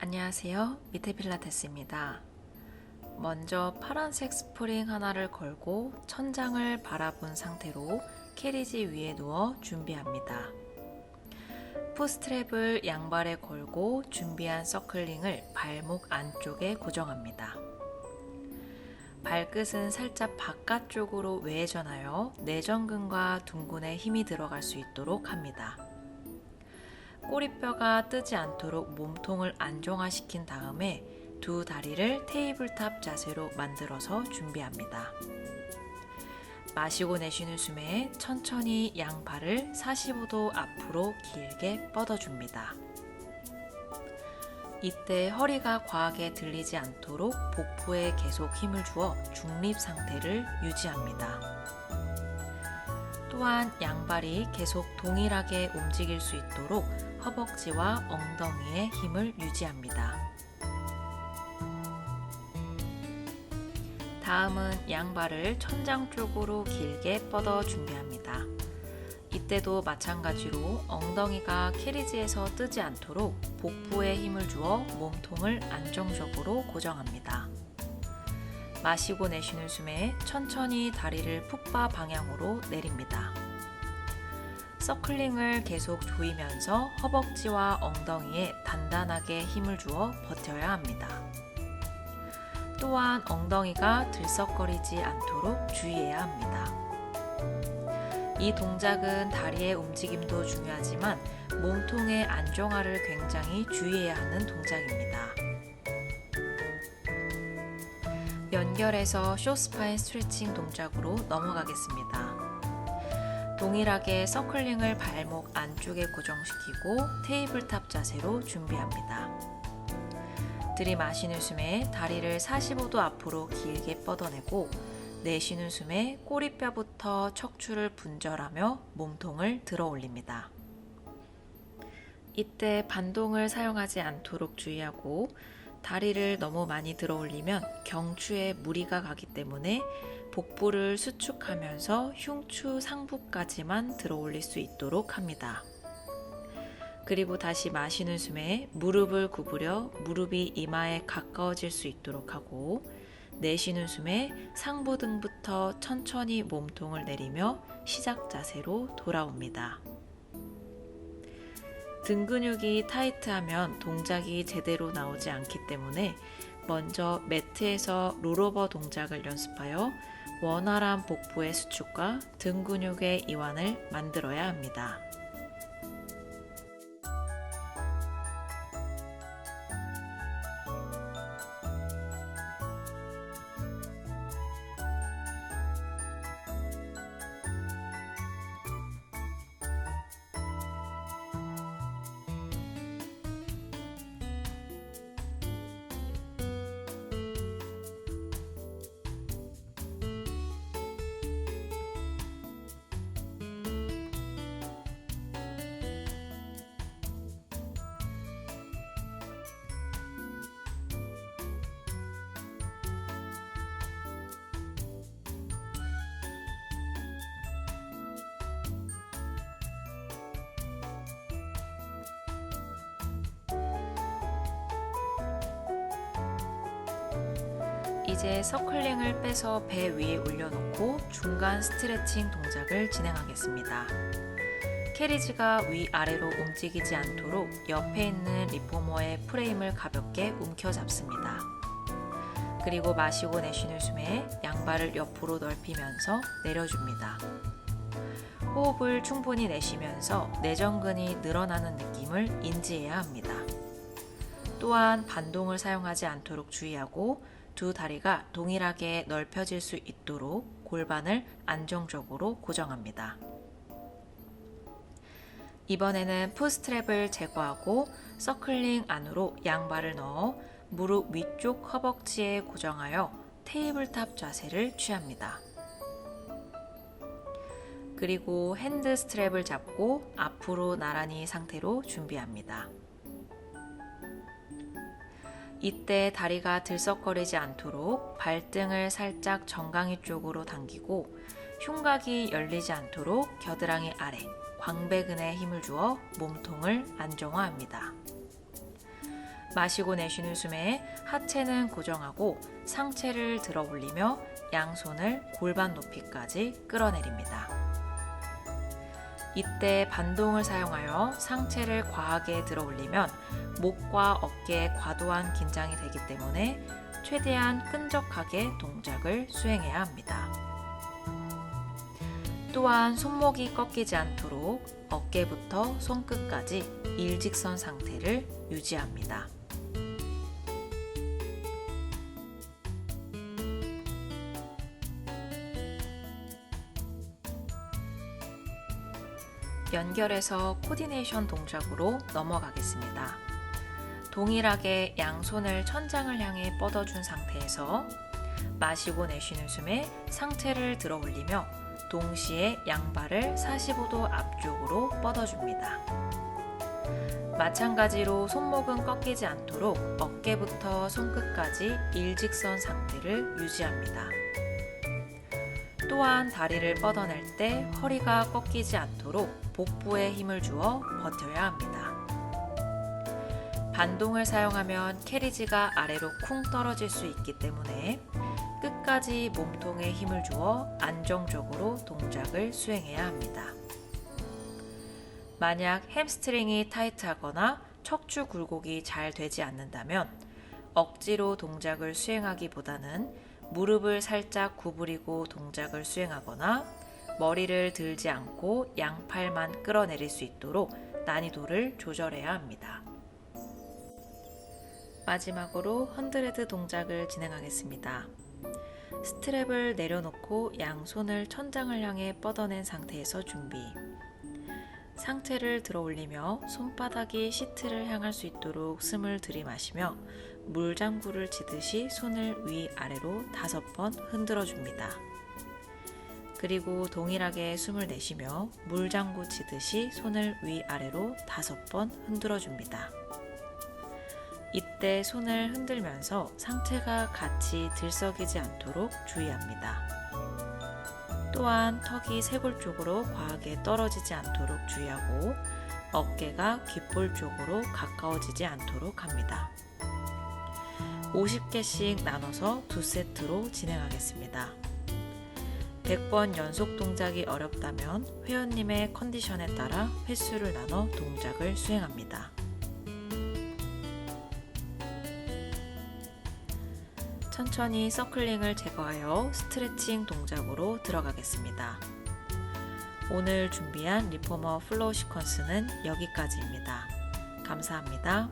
안녕하세요. 밑에 필라테스입니다. 먼저 파란색 스프링 하나를 걸고 천장을 바라본 상태로 캐리지 위에 누워 준비합니다. 풋스트랩을 양발에 걸고 준비한 서클링을 발목 안쪽에 고정합니다. 발끝은 살짝 바깥쪽으로 외전하여 내전근과 둥근에 힘이 들어갈 수 있도록 합니다. 꼬리뼈가 뜨지 않도록 몸통을 안정화시킨 다음에 두 다리를 테이블탑 자세로 만들어서 준비합니다. 마시고 내쉬는 숨에 천천히 양 발을 45도 앞으로 길게 뻗어줍니다. 이때 허리가 과하게 들리지 않도록 복부에 계속 힘을 주어 중립 상태를 유지합니다. 또한 양발이 계속 동일하게 움직일 수 있도록 허벅지와 엉덩이에 힘을 유지합니다. 다음은 양발을 천장 쪽으로 길게 뻗어 준비합니다. 이때도 마찬가지로 엉덩이가 캐리지에서 뜨지 않도록 복부에 힘을 주어 몸통을 안정적으로 고정합니다. 마시고 내쉬는 숨에 천천히 다리를 풋바 방향으로 내립니다. 서클링을 계속 조이면서 허벅지와 엉덩이에 단단하게 힘을 주어 버텨야 합니다. 또한 엉덩이가 들썩거리지 않도록 주의해야 합니다. 이 동작은 다리의 움직임도 중요하지만 몸통의 안정화를 굉장히 주의해야 하는 동작입니다. 연결해서 쇼스파인 스트레칭 동작으로 넘어가겠습니다. 동일하게 서클링을 발목 안쪽에 고정시키고 테이블탑 자세로 준비합니다. 들이마시는 숨에 다리를 45도 앞으로 길게 뻗어내고 내쉬는 숨에 꼬리뼈부터 척추를 분절하며 몸통을 들어 올립니다. 이때 반동을 사용하지 않도록 주의하고 다리를 너무 많이 들어 올리면 경추에 무리가 가기 때문에 복부를 수축하면서 흉추 상부까지만 들어 올릴 수 있도록 합니다. 그리고 다시 마시는 숨에 무릎을 구부려 무릎이 이마에 가까워질 수 있도록 하고 내쉬는 숨에 상부 등부터 천천히 몸통을 내리며 시작 자세로 돌아옵니다. 등 근육이 타이트하면 동작이 제대로 나오지 않기 때문에 먼저 매트에서 롤오버 동작을 연습하여 원활한 복부의 수축과 등 근육의 이완을 만들어야 합니다. 이제 서클링을 빼서 배 위에 올려놓고 중간 스트레칭 동작을 진행하겠습니다. 캐리지가 위아래로 움직이지 않도록 옆에 있는 리포머의 프레임을 가볍게 움켜잡습니다. 그리고 마시고 내쉬는 숨에 양발을 옆으로 넓히면서 내려줍니다. 호흡을 충분히 내쉬면서 내전근이 늘어나는 느낌을 인지해야 합니다. 또한 반동을 사용하지 않도록 주의하고 두 다리가 동일하게 넓혀질 수 있도록 골반을 안정적으로 고정합니다. 이번에는 풋스트랩을 제거하고 서클링 안으로 양발을 넣어 무릎 위쪽 허벅지에 고정하여 테이블탑 자세를 취합니다. 그리고 핸드 스트랩을 잡고 앞으로 나란히 상태로 준비합니다. 이때 다리가 들썩거리지 않도록 발등을 살짝 정강이 쪽으로 당기고 흉곽이 열리지 않도록 겨드랑이 아래 광배근에 힘을 주어 몸통을 안정화합니다. 마시고 내쉬는 숨에 하체는 고정하고 상체를 들어 올리며 양손을 골반 높이까지 끌어내립니다. 이때 반동을 사용하여 상체를 과하게 들어 올리면 목과 어깨에 과도한 긴장이 되기 때문에 최대한 끈적하게 동작을 수행해야 합니다. 또한 손목이 꺾이지 않도록 어깨부터 손끝까지 일직선 상태를 유지합니다. 연결해서 코디네이션 동작으로 넘어가겠습니다. 동일하게 양손을 천장을 향해 뻗어준 상태에서 마시고 내쉬는 숨에 상체를 들어 올리며 동시에 양발을 45도 앞쪽으로 뻗어줍니다. 마찬가지로 손목은 꺾이지 않도록 어깨부터 손끝까지 일직선 상태를 유지합니다. 또한 다리를 뻗어낼 때 허리가 꺾이지 않도록 복부에 힘을 주어 버텨야 합니다. 반동을 사용하면 캐리지가 아래로 쿵 떨어질 수 있기 때문에 끝까지 몸통에 힘을 주어 안정적으로 동작을 수행해야 합니다. 만약 햄스트링이 타이트하거나 척추 굴곡이 잘 되지 않는다면 억지로 동작을 수행하기보다는 무릎을 살짝 구부리고 동작을 수행하거나 머리를 들지 않고 양팔만 끌어내릴 수 있도록 난이도를 조절해야 합니다. 마지막으로 헌드레드 동작을 진행하겠습니다. 스트랩을 내려놓고 양손을 천장을 향해 뻗어낸 상태에서 준비. 상체를 들어 올리며 손바닥이 시트를 향할 수 있도록 숨을 들이마시며 물장구를 치듯이 손을 위아래로 다섯 번 흔들어 줍니다. 그리고 동일하게 숨을 내쉬며 물장구 치듯이 손을 위아래로 다섯 번 흔들어 줍니다. 이때 손을 흔들면서 상체가 같이 들썩이지 않도록 주의합니다. 또한 턱이 쇄골 쪽으로 과하게 떨어지지 않도록 주의하고 어깨가 귓볼 쪽으로 가까워지지 않도록 합니다. 50개씩 나눠서 두 세트로 진행하겠습니다. 100번 연속 동작이 어렵다면 회원님의 컨디션에 따라 횟수를 나눠 동작을 수행합니다. 천천히 서클링을 제거하여 스트레칭 동작으로 들어가겠습니다. 오늘 준비한 리포머 플로우 시퀀스는 여기까지입니다. 감사합니다.